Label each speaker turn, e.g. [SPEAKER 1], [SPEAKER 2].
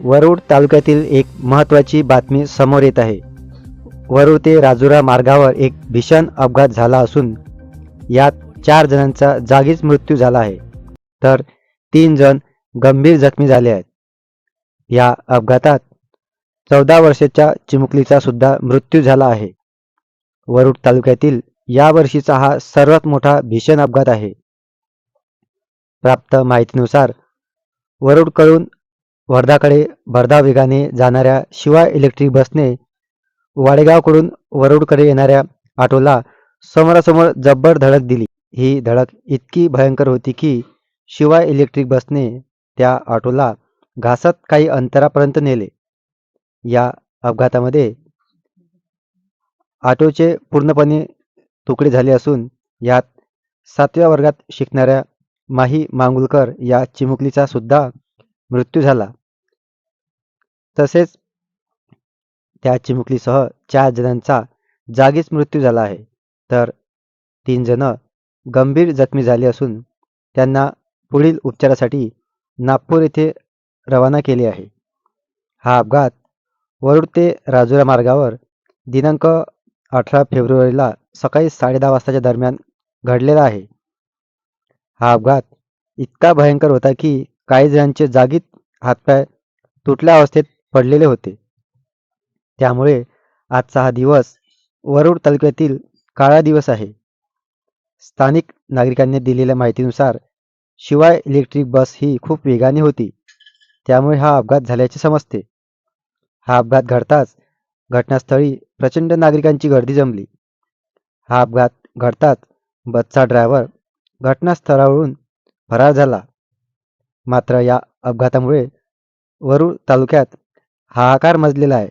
[SPEAKER 1] वरुड तालुक्यातील एक महत्त्वाची बातमी समोर येत आहे. वरुड ते राजुरा मार्गावर एक भीषण अपघात झाला असून यात चार जणांचा जागीच मृत्यू झाला आहे. तर तीन जण गंभीर जखमी झाले आहेत. या अपघातात चौदा वर्षाच्या चिमुकलीचा सुद्धा मृत्यू झाला आहे. वरुड तालुक्यातील यावर्षीचा हा सर्वात मोठा भीषण अपघात आहे. प्राप्त माहितीनुसार वरुडकडून वर्धाकडे भरधाव वेगाने जाणाऱ्या शिवा इलेक्ट्रिक बसने वाडेगावकडून वरुडकडे येणाऱ्या ऑटोला समोरासमोर जब्बर धडक दिली. ही धडक इतकी भयंकर होती की शिवा इलेक्ट्रिक बसने त्या ऑटोला घासत काही अंतरापर्यंत नेले. या अपघातामध्ये ऑटोचे पूर्णपणे तुकडे झाले असून यात सातव्या वर्गात शिकणाऱ्या माही मांगुलकर या चिमुकलीचा सुद्धा मृत्यू झाला. तसेच त्या चिमुकलीसह चार जणांचा जागीच मृत्यू झाला आहे. तर तीन जण गंभीर जखमी झाले असून त्यांना पुढील उपचारासाठी नागपूर येथे रवाना केले आहे. हा अपघात वरुड ते राजुरा मार्गावर दिनांक अठरा फेब्रुवारीला सकाळी साडेदहा वाजताच्या दरम्यान घडलेला आहे. हा अपघात इतका भयंकर होता की काही जणांचे जागीत हातपाय तुटल्या अवस्थेत पडलेले होते. त्यामुळे आजचा हा दिवस वरुड तालुक्यातील काळा दिवस आहे. स्थानिक नागरिकांनी दिलेल्या माहितीनुसार शिवाय इलेक्ट्रिक बस ही खूप वेगाने होती. त्यामुळे हा अपघात झाल्याचे समजते. हा अपघात घडताच घटनास्थळी प्रचंड नागरिकांची गर्दी जमली. हा अपघात घडताच बसचा ड्रायव्हर घटनास्थळावरून फरार झाला. मात्र या अपघातामुळे वरुड तालुक्यात हाहाकार मजलेला आहे.